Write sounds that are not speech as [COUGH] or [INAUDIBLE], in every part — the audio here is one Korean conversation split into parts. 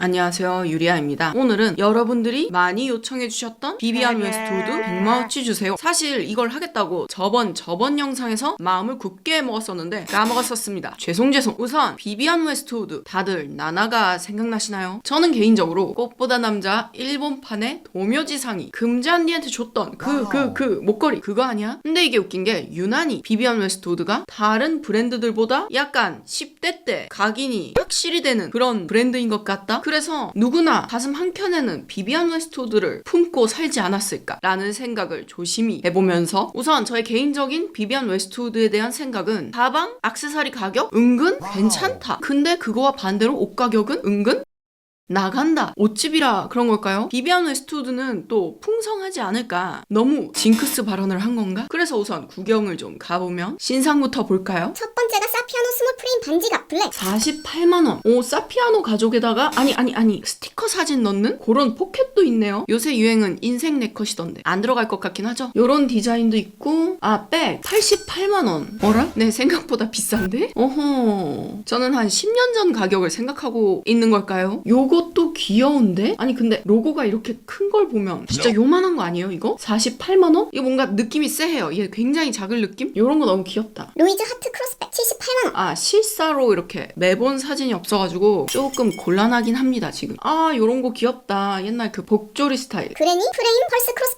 안녕하세요 유리아입니다 오늘은 여러분들이 많이 요청해 주셨던 비비안 웨스트우드 백마우치 주세요 사실 이걸 하겠다고 저번 저번 영상에서 마음을 굳게 먹었었는데 까먹었었습니다 [LAUGHS] 죄송 죄송 우선 비비안 웨스트우드 다들 나나가 생각나시나요? 저는 개인적으로 꽃보다 남자 일본판의 도묘지상이 금잔디한테 줬던 그 그그 목걸이 그거 아니야? 근데 이게 웃긴 게 유난히 비비안 웨스트우드가 다른 브랜드들보다 약간 10대 때 각인이 확실히 되는 그런 브랜드인 것 같다? 그래서 누구나 가슴 한켠에는 비비안 웨스트우드를 품고 살지 않았을까라는 생각을 조심히 해보면서 우선 저의 개인적인 비비안 웨스트우드에 대한 생각은 가방, 악세사리 가격 은근 괜찮다. 근데 그거와 반대로 옷 가격은 은근 나간다. 옷집이라 그런 걸까요? 비비안 웨스트우드는 또 풍성하지 않을까? 너무 징크스 발언을 한 건가? 그래서 우선 구경을 좀 가보면 신상부터 볼까요? 첫 번째가 사피아노 스몰 프레임 반지갑 블랙 48만원. 오, 사피아노 가족에다가, 아니, 아니, 아니, 스티커 사진 넣는 그런 포켓도 있네요. 요새 유행은 인생 네컷이던데. 안 들어갈 것 같긴 하죠? 요런 디자인도 있고, 아, 백. 88만원. 어라? 네, 생각보다 비싼데? 어허. 저는 한 10년 전 가격을 생각하고 있는 걸까요? 요 것도 귀여운데? 아니, 근데 로고가 이렇게 큰 걸 보면 진짜 요만한 거 아니에요, 이거? 48만원? 이거 뭔가 느낌이 쎄해요. 얘 굉장히 작은 느낌? 요런 거 너무 귀엽다. 로이즈 하트 크로스백 78만원 아 실사로 이렇게 매본 사진이 없어가지고 조금 곤란하긴 합니다 지금 아 요런 거 귀엽다 옛날 그 복조리 스타일 그레니 프레임 펄스 크로스백 53만원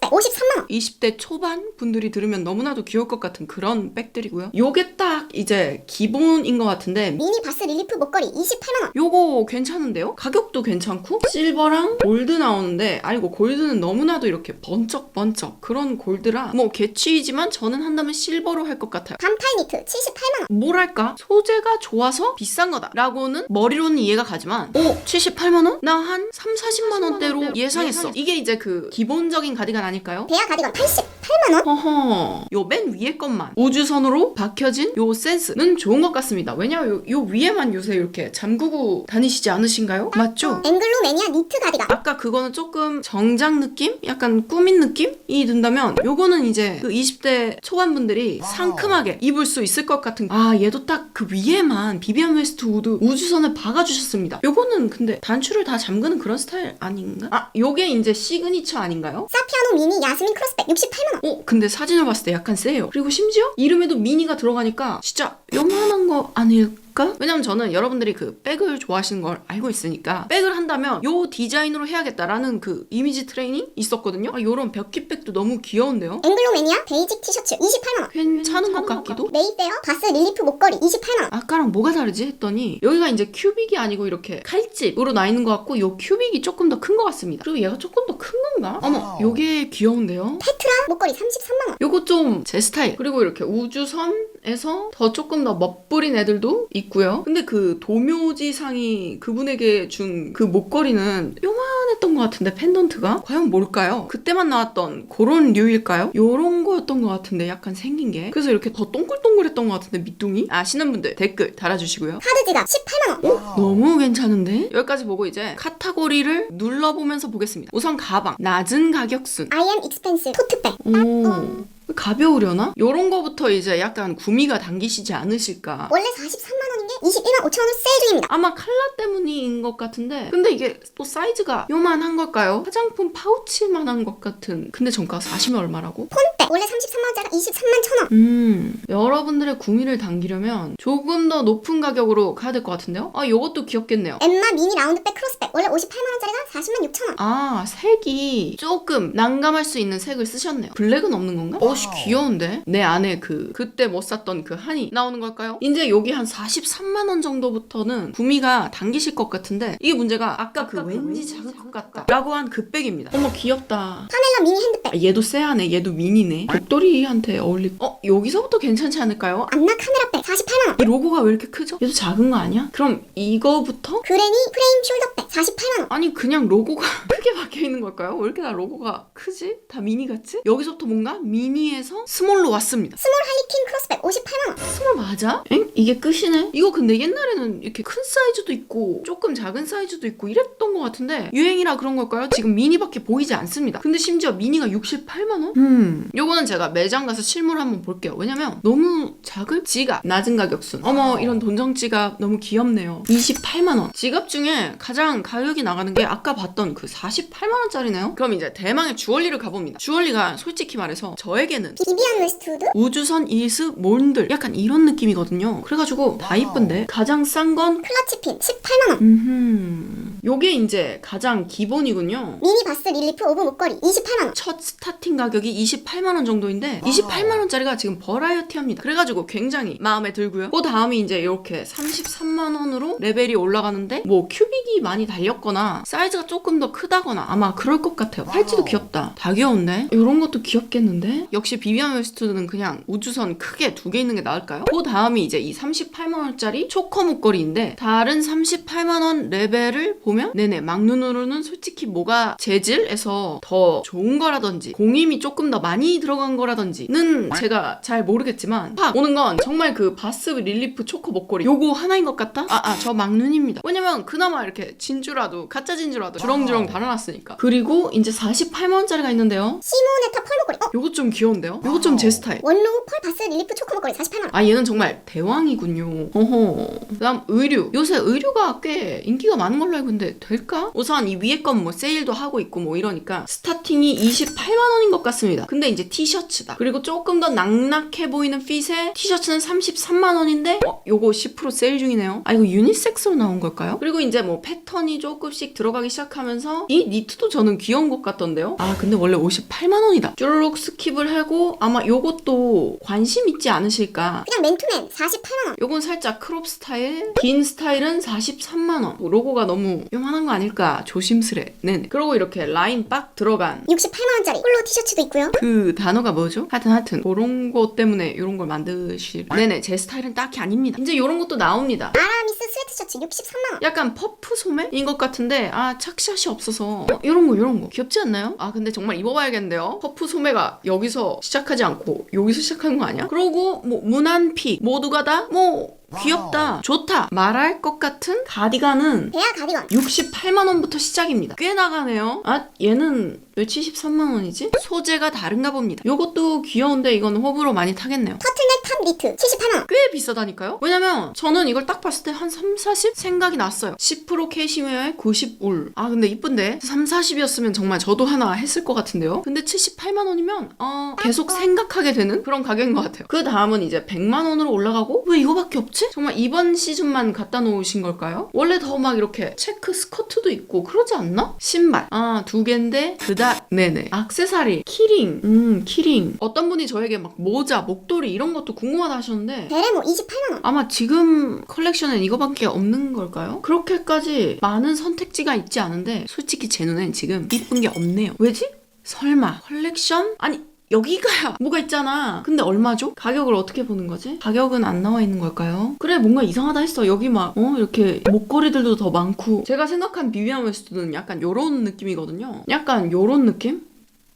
20대 초반 분들이 들으면 너무나도 귀여울 것 같은 그런 백들이고요. 요게 딱 이제 기본인 것 같은데 미니 바스 릴리프 목걸이 28만원. 요거 괜찮은데요? 가격도 괜찮고 실버랑 골드 나오는데 아이고 골드는 너무나도 이렇게 번쩍번쩍 그런 골드라 뭐 개취이지만 저는 한다면 실버로 할 것 같아요. 반타이 니트 78만원. 뭐랄까? 소재가 좋아서 비싼 거다 라고는 머리로는 이해가 가지만 오 78만원? 나 한 3, 40만 원대로 예상했어. 이게 이제 그 기본적인 가디건 아닐까요? 베아 가디건 88만원 허허 요 맨 위에 것만 우주선으로 박혀진 요 센스는 좋은 것 같습니다 왜냐면 요, 요 위에만 요새 이렇게 잠그고 다니시지 않으신가요? 맞죠? 앵글로 매니아 니트 가디건 아까 그거는 조금 정장 느낌? 약간 꾸민 느낌이 든다면 요거는 이제 그 20대 초반분들이 상큼하게 입을 수 있을 것 같은 아 얘도 딱 그 위에만 비비안 웨스트 우드 우주선을 박아주셨습니다 요거는 근데 단추를 다 잠그는 그런 스타일 아닌가? 아 요게 이제 시그니처 아닌가요? 사피아노 미니 야스민 크로스 백 68만원 어 근데 사진을 봤을 때 약간 세요 그리고 심지어 이름에도 미니가 들어가니까 진짜 요만한 거 아닐까? 왜냐면 저는 여러분들이 그 백을 좋아하시는 걸 알고 있으니까 백을 한다면 요 디자인으로 해야겠다라는 그 이미지 트레이닝 있었거든요? 아 요런 벽키백도 너무 귀여운데요? 앵글로 매니아 베이직 티셔츠 28만원. 괜찮은 것 같기도? 메이페어? 바스 릴리프 목걸이 28만원. 아까랑 뭐가 다르지? 했더니 여기가 이제 큐빅이 아니고 이렇게 칼집으로 나 있는 것 같고 요 큐빅이 조금 더 큰 것 같습니다. 그리고 얘가 조금 더 큰 건가? 어머 요게 귀여운데요? 페트라 목걸이 33만원. 요거 좀 제 스타일. 그리고 이렇게 우주선 에서 더 조금 더 멋부린 애들도 있고요. 근데 그 도묘지상이 그분에게 준 그 목걸이는 요만했던 것 같은데 펜던트가 과연 뭘까요? 그때만 나왔던 그런 류일까요? 요런 거였던 것 같은데 약간 생긴 게. 그래서 이렇게 더 동글동글했던 것 같은데 밑둥이 아시는 분들 댓글 달아주시고요. 카드 지갑 18만원 어? 너무 괜찮은데? 여기까지 보고 이제 카타고리를 눌러보면서 보겠습니다. 우선 가방. 낮은 가격순. 아이엠 익스펜스 토트백 오. 가벼우려나? 요런 거부터 이제 약간 구미가 당기시지 않으실까. 원래 43만원인 게 21만 5천원으로 세일 중입니다. 아마 칼라 때문인 것 같은데. 근데 이게 또 사이즈가 요만한 걸까요? 화장품 파우치만한 것 같은. 근데 정가 40만 얼마라고? 폰백. 원래 33만원짜리 23만 천원. 음 여러분들의 구미를 당기려면 조금 더 높은 가격으로 가야 될 것 같은데요? 아 요것도 귀엽겠네요. 엠마 미니 라운드백 크로스백. 원래 58만원짜리가 40만 6천원. 아 색이 조금 난감할 수 있는 색을 쓰셨네요. 블랙은 없는 건가? 어씨 귀여운데? 내 안에 그 그때 못 샀던 그 한이 나오는 걸까요? 이제 여기 한 43만 원 정도부터는 구미가 당기실 것 같은데 이게 문제가 아까 그 왠지 작을 것 같다 라고 한 그 백입니다 어머 귀엽다 파멜라 미니 핸드백 아, 얘도 쎄하네 얘도 미니네 복돌이한테 어울릴 어 여기서부터 괜찮지 않을까요? 안나 카메라백 48만원 이 로고가 왜 이렇게 크죠? 얘도 작은 거 아니야? 그럼 이거부터 그레니 프레임 숄더백 48만원 아니 그냥 로고가 [LAUGHS] 크게 박혀 있는 걸까요? 왜 이렇게 다 로고가 크지? 다 미니 같지? 여기서부터 뭔가 미니에서 스몰로 왔습니다. 스몰 할리퀸 크로스백 58만원 스몰 맞아? 엥? 이게 끝이네? 이거 근데 옛날에는 이렇게 큰 사이즈도 있고 조금 작은 사이즈도 있고 이랬던 것 같은데 유행이라 그런 걸까요? 지금 미니밖에 보이지 않습니다. 근데 심지어 미니가 68만 원? 음. 요거는 제가 매장 가서 실물 한번 볼게요. 왜냐면 너무 작을 지가 낮은 낮은 가격순. 어머 이런 돈정 지갑 너무 귀엽네요. 28만 원. 지갑 중에 가장 가격이 나가는 게 아까 봤던 그 48만 원짜리네요. 그럼 이제 대망의 주얼리를 가봅니다. 주얼리가 솔직히 말해서 저에게는 비비안 웨스트우드 우주선 이스 몬들 약간 이런 느낌이거든요. 그래가지고 다 이쁜데 가장 싼 건? 클러치핀 18만원. 음흠. 요게 이제 가장 기본이군요. 미니 바스 릴리프 오브 목걸이 28만원 첫 스타팅 가격이 28만 원 정도인데 28만 원짜리가 지금 버라이어티합니다. 그래가지고 굉장히 마음에 들고요. 그 다음이 이제 이렇게 33만 원으로 레벨이 올라가는데 뭐 큐빅이 많이 달렸거나 사이즈가 조금 더 크다거나 아마 그럴 것 같아요. 팔찌도 귀엽다. 다 귀여운데 이런 것도 귀엽겠는데 역시 비비안 웨스트는 그냥 우주선 크게 두 개 있는 게 나을까요? 그 다음이 이제 이 38만 원짜리 초커 목걸이인데 다른 38만 원 레벨을 보면 네네 막눈으로는 솔직히 뭐가 재질에서 더 좋은 거라든지 공임이 조금 더 많이 들어간 거라든지는 제가 잘 모르겠지만 팍 오는 건 정말 그 바스 릴리프 초코 목걸이 요거 하나인 것 같다? 아 아 저 막눈입니다 왜냐면 그나마 이렇게 진주라도 가짜 진주라도 주렁주렁 달아놨으니까 그리고 이제 48만 원짜리가 있는데요 시모네타 펄 목걸이 어? 요거 좀 귀여운데요? 요거 좀 제 스타일 원로우 펄 바스 릴리프 초코 목걸이 48만원 아 얘는 정말 대왕이군요. 어허. 그 다음 의류. 요새 의류가 꽤 인기가 많은 걸로 알고 있는데 될까? 우선 이 위에 건 뭐 세일도 하고 있고 뭐 이러니까 스타팅이 28만 원인 것 같습니다. 근데 이제 티셔츠다. 그리고 조금 더 낙낙해 보이는 핏의 티셔츠는 33만 원인데 어 요거 10% 세일 중이네요. 아 이거 유니섹스로 나온 걸까요? 그리고 이제 뭐 패턴이 조금씩 들어가기 시작하면서 이 니트도 저는 귀여운 것 같던데요. 아 근데 원래 58만 원이다. 쭈르륵 스킵을 하고 아마 요것도 관심 있지 않으실까? 그냥 맨투맨 48만 원 요건 살짝 크롭 스타일, 긴 스타일은 43만 원. 로고가 너무 요만한 거 아닐까? 조심스레. 네네. 그리고 이렇게 라인 빡 들어간 68만원짜리 폴로 티셔츠도 있고요. 그 단어가 뭐죠? 하여튼 하여튼. 그런 거 때문에 요런 걸 만드실. 네네. 제 스타일은 딱히 아닙니다. 이제 요런 것도 나옵니다. 아라미 스 스웨트셔츠 63만원 약간 퍼프 소매인 것 같은데 아 착샷이 없어서 어, 요런 거 요런 거 귀엽지 않나요? 아 근데 정말 입어봐야겠는데요 퍼프 소매가 여기서 시작하지 않고 여기서 시작하는 거 아니야? 그러고 뭐 무난픽 모두가 다뭐 귀엽다 좋다 말할 것 같은 가디건은 베아 가디건 68만 원부터 시작입니다. 꽤 나가네요. 아 얘는 왜 73만 원이지? 소재가 다른가 봅니다. 요것도 귀여운데 이건 호불호 많이 타겠네요. 터틀넥 탑 니트 78만원 꽤 비싸다니까요? 왜냐면 저는 이걸 딱 봤을 때 한 3, 40 생각이 났어요. 10% 캐시웨어에 90울. 아 근데 이쁜데? 3, 40이었으면 정말 저도 하나 했을 것 같은데요? 근데 78만 원이면 어 계속 생각하게 되는 그런 가격인 것 같아요. 그 다음은 이제 100만 원으로 올라가고 왜 이거밖에 없지? 정말 이번 시즌만 갖다 놓으신 걸까요? 원래 더 막 이렇게 체크 스커트도 있고 그러지 않나? 신발. 아 두 개인데 그다 네네. 악세사리, 키링. 음 키링. 어떤 분이 저에게 막 모자, 목도리 이런 것도 궁금하다 하셨는데 베레모 28만원 아마 지금 컬렉션엔 이거밖에 없는 걸까요? 그렇게까지 많은 선택지가 있지 않은데 솔직히 제 눈엔 지금 이쁜 게 없네요. 왜지? 설마 컬렉션? 아니 여기가 [LAUGHS] 뭐가 있잖아. 근데 얼마죠? 가격을 어떻게 보는 거지? 가격은 안 나와 있는 걸까요? 그래 뭔가 이상하다 했어. 여기 막 어 이렇게 목걸이들도 더 많고 제가 생각한 비비안 웨스트는 약간 요런 느낌이거든요. 약간 요런 느낌?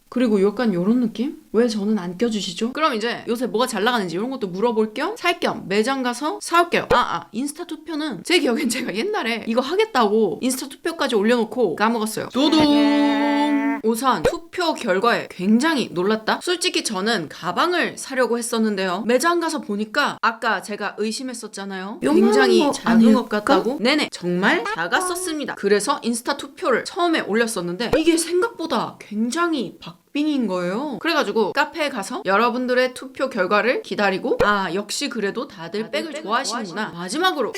그리고 약간 요런 느낌? 왜 저는 안 껴주시죠? 그럼 이제 요새 뭐가 잘 나가는지 이런 것도 물어볼 겸 살 겸 매장 가서 사올게요. 아, 아, 인스타 투표는 제 기억엔 제가 옛날에 이거 하겠다고 인스타 투표까지 올려놓고 까먹었어요. 도동! 우선 투표 결과에 굉장히 놀랐다? 솔직히 저는 가방을 사려고 했었는데요. 매장 가서 보니까 아까 제가 의심했었잖아요. 굉장히 거 작은? 것 같다고? 네네, 정말 작았었습니다. 그래서 인스타 투표를 처음에 올렸었는데 이게 생각보다 굉장히 박빙인 거예요. 그래가지고 카페에 가서 여러분들의 투표 결과를 기다리고 아 역시 그래도 다들 백을 좋아하시는구나. 마지막으로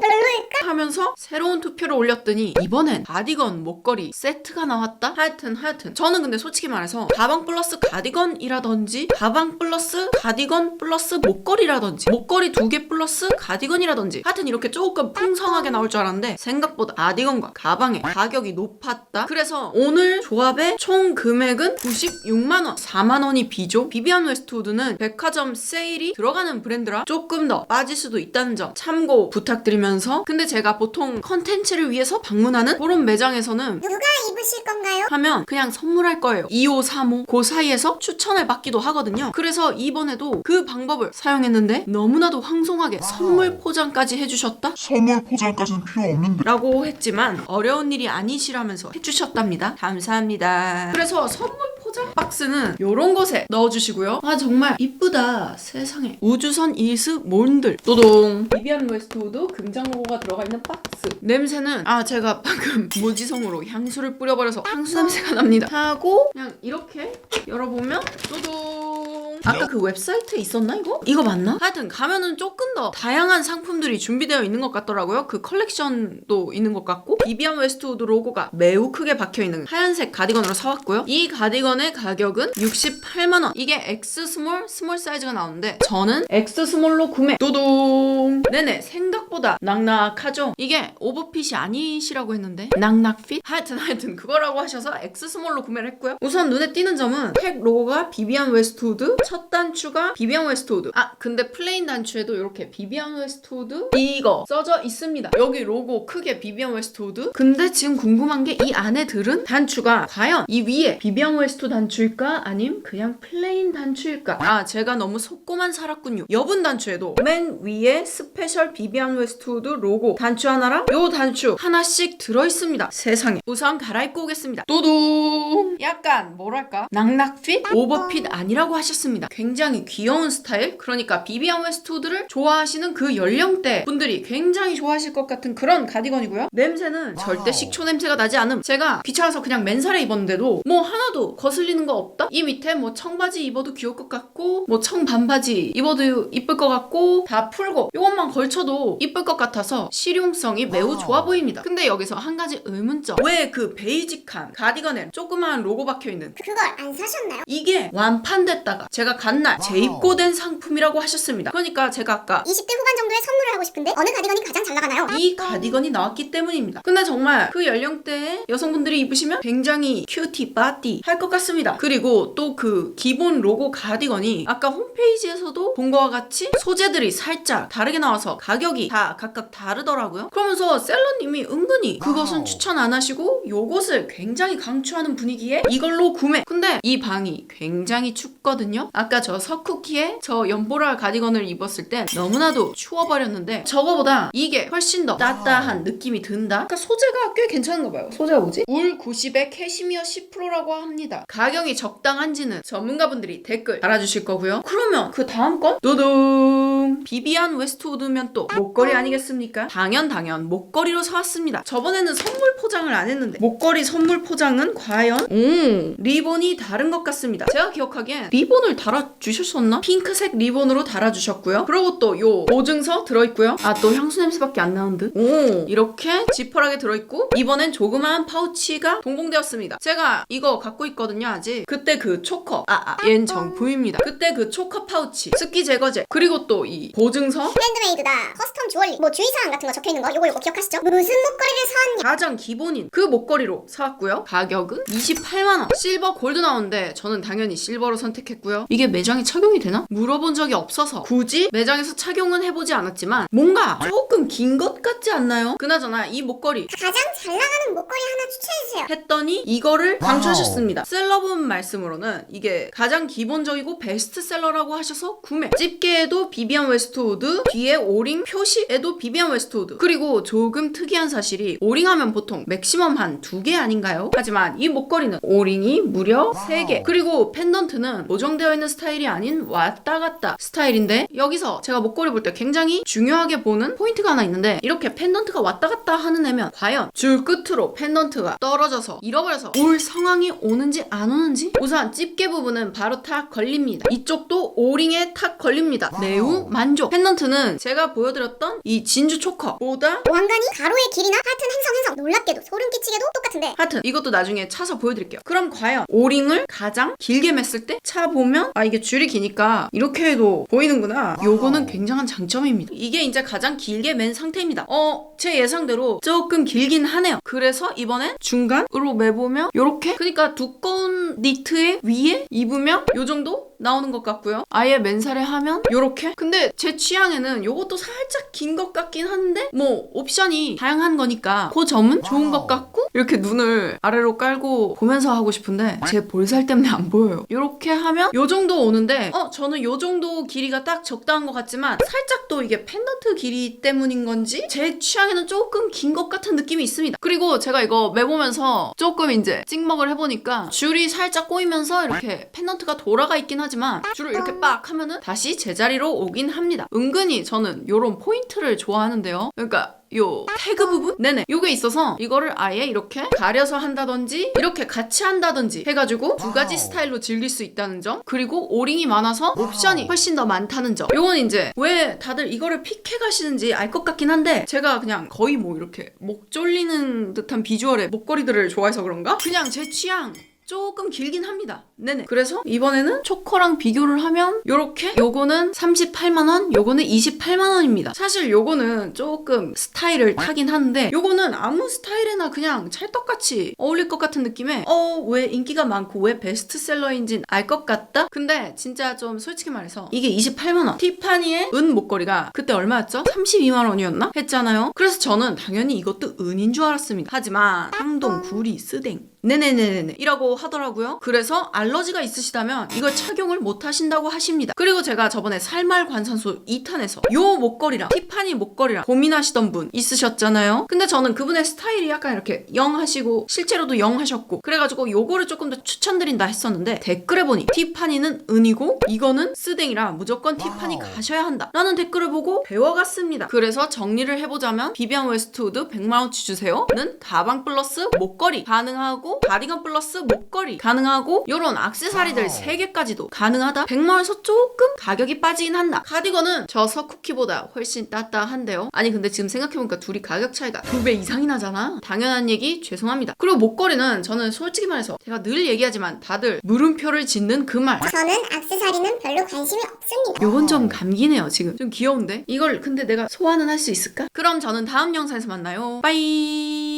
별로일까? 하면서 새로운 투표를 올렸더니 이번엔 가디건 목걸이 세트가 나왔다? 하여튼 하여튼 저는 근데 솔직히 말해서 가방 플러스 가디건이라든지 가방 플러스 가디건 플러스 목걸이라든지 목걸이 두 개 플러스 가디건이라든지 하여튼 이렇게 조금 풍성하게 나올 줄 알았는데 생각보다 가디건과 가방의 가격이 높았다 그래서 오늘 조합의 총 금액은 96만원 4만원이 비죠 비비안 웨스트우드는 백화점 세일이 들어가는 브랜드라 조금 더 빠질 수도 있다는 점 참고 부탁드리면서 근데 제가 보통 컨텐츠를 위해서 방문하는 그런 매장에서는 누가 입으실 건가요? 하면 그냥 선물할 거예요. 25, 35. 그 사이에서 추천을 받기도 하거든요. 그래서 이번에도 그 방법을 사용했는데 너무나도 황송하게 선물 포장까지 해주셨다? 선물 포장까지는 필요 없는데 라고 했지만 어려운 일이 아니시라면서 해주셨답니다. 감사합니다. 그래서 선물 포장 박스는 요런 곳에 넣어주시고요. 아 정말 이쁘다 세상에. 우주선 이스 몬들 또동. 비비안 웨스트우드 금장 로고가 들어가 있는 박스. 냄새는 아 제가 방금 [LAUGHS] 무지성으로 향수를 뿌려버려서 향수 냄새가 납니다. 하고 그냥 이렇게 열어보면 또동. 아까 그 웹사이트에 있었나 이거? 이거 맞나? 하여튼 가면은 조금 더 다양한 상품들이 준비되어 있는 것 같더라고요. 그 컬렉션도 있는 것 같고 비비안 웨스트우드 로고가 매우 크게 박혀 있는 하얀색 가디건으로 사왔고요. 이 가디건의 가격은 68만 원. 이게 X 스몰 스몰 사이즈가 나오는데 저는 X 스몰로 구매. 도동. 네네 생각보다 낙낙하죠. 이게 오버핏이 아니시라고 했는데 낙낙핏? 하여튼 하여튼 그거라고 하셔서 X 스몰로 구매를 했고요. 우선 눈에 띄는 점은 팩 로고가 비비안 웨스트우드 첫 단추가 비비안 웨스트우드. 아 근데 플레인 단추에도 이렇게 비비안 웨스트우드 이거 써져 있습니다. 여기 로고 크게 비비안 웨스트우드. 근데 지금 궁금한 게 이 안에 들은 단추가 과연 이 위에 비비안 웨스트 단추일까 아님 그냥 플레인 단추일까? 아 제가 너무 속고만 살았군요. 여분 단추에도 맨 위에 스페셜 비비안 웨스트우드 로고 단추 하나랑 요 단추 하나씩 들어 있습니다. 세상에. 우선 갈아입고 오겠습니다. 또동. 약간 뭐랄까 낙낙핏 오버핏 아니라고 하셨습니다. 굉장히 귀여운 스타일. 그러니까 비비안 웨스트우드를 좋아하시는 그 연령대 분들이 굉장히 좋아하실 것 같은 그런 가디건이고요. 냄새는 절대 식초 냄새가 나지 않음. 제가 귀찮아서 그냥 맨살에 입었는데도 뭐 하나도 거슬리는 거 없다. 이 밑에 뭐 청바지 입어도 귀여울 것 같고 뭐 청반바지 입어도 이쁠 것 같고 다 풀고 이것만 걸쳐도 이쁠 것 같아서 실용성이 매우 좋아 보입니다. 근데 여기서 한 가지 의문점. 왜 그 베이직한 가디건에 조그마한 로고 박혀 있는 그걸 안 사셨나요? 이게 완판됐다가 제가 간 날 재입고된 상품이라고 하셨습니다. 그러니까 제가 아까 20대 후반 정도에 선물을 하고 싶은데 어느 가디건이 가장 잘 나가나요? 이 가디건이 나왔기 때문입니다. 근데 정말 그 연령대의 여성분들이 입으시면 굉장히 큐티 바티 할것 같습니다. 그리고 또 그 기본 로고 가디건이 아까 홈페이지에서도 본 것과 같이 소재들이 살짝 다르게 나와서 가격이 다 각각 다르더라고요. 그러면서 셀러님이 은근히 그것은 추천 안 하시고 요것을 굉장히 강추하는 분위기에 이걸로 구매. 근데 이 방이 굉장히 춥거든요. 아까 저 서쿠키의 저 연보라 가디건을 입었을 땐 너무나도 추워버렸는데 저거보다 이게 훨씬 더 따뜻한 느낌이 든다. 그러니까 소재가 꽤 괜찮은가 봐요. 소재가 뭐지? 울 90에 캐시미어 10%라고 합니다. 가격이 적당한지는 전문가분들이 댓글 달아주실 거고요. 그러면 그 다음 건 도동 비비안 웨스트우드면 또 목걸이 아니겠습니까? 당연 당연 목걸이로 사왔습니다. 저번에는 선물 포장을 안 했는데 목걸이 선물 포장은 과연 오 리본이 다른 것 같습니다. 제가 기억하기엔 리본을 달아주셨었나? 핑크색 리본으로 달아주셨고요. 그리고 또 요 보증서 들어있고요. 아 또 향수 냄새밖에 안 나는 듯. 오 이렇게 지퍼 락에 들어있고 이번엔 조그마한 파우치가 동봉되었습니다. 제가 이거 갖고 있거든요 아직. 그때 그 초커 아아 얜 정품입니다. 그때 그 초커 파우치 습기 제거제 그리고 또 이 보증서 핸드메이드다 커스텀 주얼리 뭐 주의사항 같은 거 적혀있는 거 요거 요거 기억하시죠? 무슨 목걸이를 사왔냐 가장 기본인 그 목걸이로 사왔고요. 가격은 28만원. 실버 골드 나오는데 저는 당연히 실버로 선택했고요. 이게 매장에 착용이 되나? 물어본 적이 없어서 굳이 매장에서 착용은 해보지 않았지만 뭔가 조금 긴 것 같지 않나요? 그나저나 이 목걸이 가장 잘 나가는 목걸이 하나 추천해주세요 했더니 이거를 강추하셨습니다. 셀러분 말씀으로는 이게 가장 기본적이고 베스트셀러라고 하셔서 구매. 집게에도 비비안 웨스트우드, 뒤에 오링 표시에도 비비안 웨스트우드. 그리고 조금 특이한 사실이 오링하면 보통 맥시멈 한 두 개 아닌가요? 하지만 이 목걸이는 오링이 무려 세 개. 그리고 펜던트는 고정되어 있는 스타일이 아닌 왔다 갔다 스타일인데 여기서 제가 목걸이 볼 때 굉장히 중요하게 보는 포인트가 하나 있는데 이렇게 펜던트가 왔다 갔다 하는 애면 과연 줄 끝으로 펜던트가 떨어져서 잃어버려서 올 상황이 오는지 안 오는지 우선 집게 부분은 바로 탁 걸립니다. 이쪽도 오링에 탁 걸립니다. 매우 만족. 펜던트는 제가 보여드렸던 이 진주 초커보다 왕관이 가로의 길이나 하여튼 행성 행성 놀랍게도 소름 끼치게도 똑같은데 하여튼 이것도 나중에 차서 보여드릴게요. 그럼 과연 오링을 가장 길게 맸을 때 차 보면 아 이게 줄이 기니까 이렇게 해도 보이는구나. 요거는 굉장한 장점입니다. 이게 이제 가장 길게 맨 상태입니다. 어, 제 예상대로 조금 길긴 하네요. 그래서 이번엔 중간으로 매보면 요렇게 그러니까 두꺼운 니트에 위에 입으면 요 정도 나오는 것 같고요. 아예 맨살에 하면 요렇게. 근데 제 취향에는 요것도 살짝 긴 것 같긴 한데 뭐 옵션이 다양한 거니까 그 점은 좋은 것 같고 이렇게 눈을 아래로 깔고 보면서 하고 싶은데 제 볼살 때문에 안 보여요. 요렇게 하면 요 정도 오는데 어 저는 요 정도 길이가 딱 적당한 것 같지만 살짝 또 이게 펜던트 길이 때문인 건지 제 취향에는 조금 긴 것 같은 느낌이 있습니다. 그리고 제가 이거 매보면서 조금 이제 찍먹을 해보니까 줄이 살짝 꼬이면서 이렇게 펜던트가 돌아가 있긴 하지만 줄을 이렇게 빡 하면은 다시 제자리로 오긴 합니다. 은근히 저는 요런 포인트를 좋아하는데요. 그러니까 요 태그 부분? 네네 요게 있어서 이거를 아예 이렇게 가려서 한다든지 이렇게 같이 한다든지 해가지고 두 가지 스타일로 즐길 수 있다는 점 그리고 오링이 많아서 옵션이 훨씬 더 많다는 점 요건 이제 왜 다들 이거를 픽해 가시는지 알 것 같긴 한데 제가 그냥 거의 뭐 이렇게 목 졸리는 듯한 비주얼의 목걸이들을 좋아해서 그런가? 그냥 제 취향 조금 길긴 합니다. 네네. 그래서 이번에는 초코랑 비교를 하면 요렇게 요거는 38만원, 요거는 28만원입니다. 사실 요거는 조금 스타일을 타긴 하는데 요거는 아무 스타일에나 그냥 찰떡같이 어울릴 것 같은 느낌에 어 왜 인기가 많고 왜 베스트셀러인진 알 것 같다? 근데 진짜 좀 솔직히 말해서 이게 28만원 티파니의 은 목걸이가 그때 얼마였죠? 32만원이었나? 했잖아요. 그래서 저는 당연히 이것도 은인 줄 알았습니다. 하지만 상동, 구리, 쓰댕 네네네네 이라고 하더라고요. 그래서 알러지가 있으시다면 이걸 착용을 못 하신다고 하십니다. 그리고 제가 저번에 살말 관산소 2탄에서 요 목걸이랑 티파니 목걸이랑 고민하시던 분 있으셨잖아요. 근데 저는 그분의 스타일이 약간 이렇게 영 하시고 실제로도 영 하셨고 그래가지고 요거를 조금 더 추천드린다 했었는데 댓글에 보니 티파니는 은이고 이거는 쓰댕이라 무조건 티파니 가셔야 한다 라는 댓글을 보고 배워갔습니다. 그래서 정리를 해보자면 비비안 웨스트우드 100만원치 주세요는 가방 플러스 목걸이 가능하고 바디건 플러스 목걸이 가능하고 요런 악세사리들 3개까지도 가능하다. 100만원에서 조금 가격이 빠지긴 한다. 가디건은 저 서 쿠키보다 훨씬 따따한데요. 아니 근데 지금 생각해보니까 둘이 가격 차이가 2배 이상이 나잖아. 당연한 얘기 죄송합니다. 그리고 목걸이는 저는 솔직히 말해서 제가 늘 얘기하지만 다들 물음표를 짓는 그 말. 저는 악세사리는 별로 관심이 없습니다. 요건 좀 감기네요 지금. 좀 귀여운데? 이걸 근데 내가 소화는 할 수 있을까? 그럼 저는 다음 영상에서 만나요. 빠이